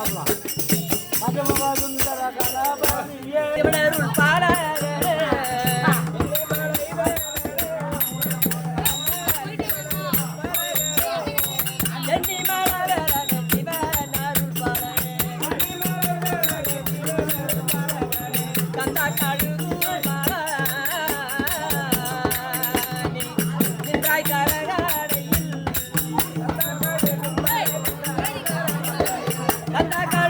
பாப்பலாம் பாஜமாக சுந்தர கலாபதி பாட. ಕಟಗಳ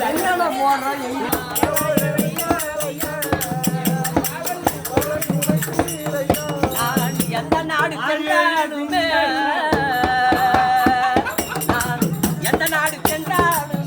என்னடா போடுறோம் எந்த நாடு சென்றாலுமே எந்த நாடு சென்றாலும்